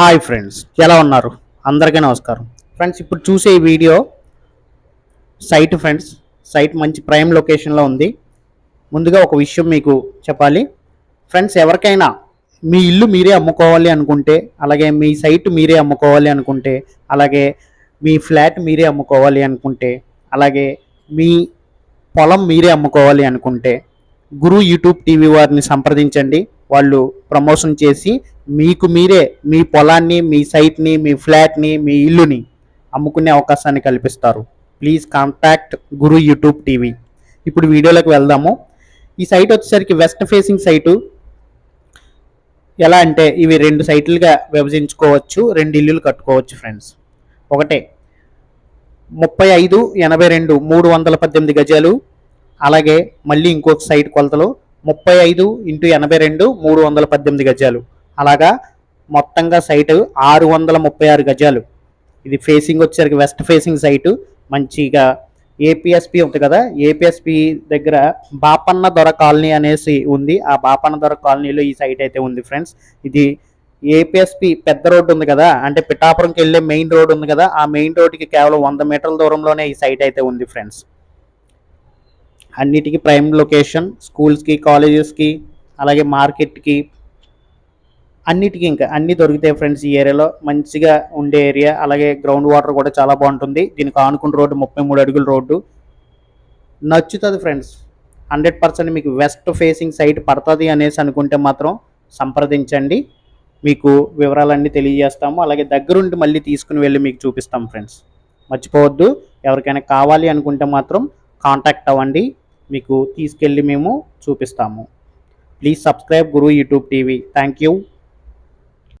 Hi friends ఎలా ఉన్నారు? అందరికీ నమస్కారం. ఫ్రెండ్స్ ఇప్పుడు చూసే ఈ వీడియో సైట్ ఫ్రెండ్స్ సైట్ మంచి ప్రైమ్ లొకేషన్లో ఉంది. ముందుగా ఒక విషయం మీకు చెప్పాలి. ఫ్రెండ్స్ ఎవరికైనా మీ ఇల్లు మీరే అమ్ముకోవాలి అనుకుంటే అలాగే మీ సైట్ మీరే అమ్ముకోవాలి అనుకుంటే అలాగే మీ ఫ్లాట్ మీరే అమ్ముకోవాలి అనుకుంటే అలాగే మీ పొలం మీరే అమ్ముకోవాలి అనుకుంటే గురు యూట్యూబ్ టీవీ వారిని సంప్రదించండి. వాళ్ళు ప్రమోషన్ చేసి మీకు మీరే మీ పొలాన్ని మీ సైట్ని మీ ఫ్లాట్ని మీ ఇల్లుని అమ్ముకునే అవకాశాన్ని కల్పిస్తారు. Please contact Guru YouTube TV. ఇప్పుడు వీడియోలోకి వెళ్దాము. ఈ సైట్ వచ్చేసరికి వెస్ట్ ఫేసింగ్ సైటు. ఎలా అంటే ఇవి రెండు సైట్లుగా విభజించుకోవచ్చు రెండు ఇల్లులు కట్టుకోవచ్చు ఫ్రెండ్స్. ఒకటే ముప్పై ఐదు ఎనభై రెండు మూడు వందల పద్దెనిమిది గజాలు. అలాగే మళ్ళీ ఇంకొక సైట్ కొలతలు. ముప్పై ఐదు ఇంటూ ఎనభై రెండు మూడు వందల పద్దెనిమిది గజాలు. అలాగా మొత్తంగా సైటు ఆరు వందల ముప్పై ఆరు గజాలు. ఇది ఫేసింగ్ వచ్చేసరికి వెస్ట్ ఫేసింగ్ సైటు మంచిగా ఏపీఎస్పి ఉంది కదా? ఏపీఎస్పి దగ్గర బాపన్న దొర కాలనీ అనేసి ఉంది. ఆ బాపన్న దొర కాలనీలో ఈ సైట్ అయితే ఉంది ఫ్రెండ్స్ ఇది ఏపీఎస్పి పెద్ద రోడ్డు ఉంది కదా? అంటే పిఠాపురంకి వెళ్ళే మెయిన్ రోడ్ ఉంది కదా? ఆ మెయిన్ రోడ్డుకి కేవలం వంద మీటర్ల దూరంలోనే ఈ సైట్ అయితే ఉంది ఫ్రెండ్స్ అన్నిటికీ ప్రైమ్ లొకేషన్ స్కూల్స్కి కాలేజెస్కి అలాగే మార్కెట్కి అన్నిటికీ ఇంకా అన్నీ దొరుకుతాయి ఫ్రెండ్స్ ఈ ఏరియాలో. మంచిగా ఉండే ఏరియా అలాగే గ్రౌండ్ వాటర్ కూడా చాలా బాగుంటుంది. దీనికి ఆనుకున్న రోడ్డు ముప్పై మూడు అడుగుల రోడ్డు. నచ్చుతుంది ఫ్రెండ్స్ హండ్రెడ్ పర్సెంట్ మీకు వెస్ట్ ఫేసింగ్ సైట్ పడుతుంది అనేసి అనుకుంటే మాత్రం సంప్రదించండి. మీకు వివరాలన్నీ తెలియజేస్తాము. అలాగే దగ్గరుండి మళ్ళీ తీసుకుని వెళ్ళి మీకు చూపిస్తాం ఫ్రెండ్స్ మర్చిపోవద్దు. ఎవరికైనా కావాలి అనుకుంటే మాత్రం కాంటాక్ట్ అవ్వండి. మీకు తీసుకెళ్ళి మేము చూపిస్తాము. Please subscribe Guru YouTube TV thank you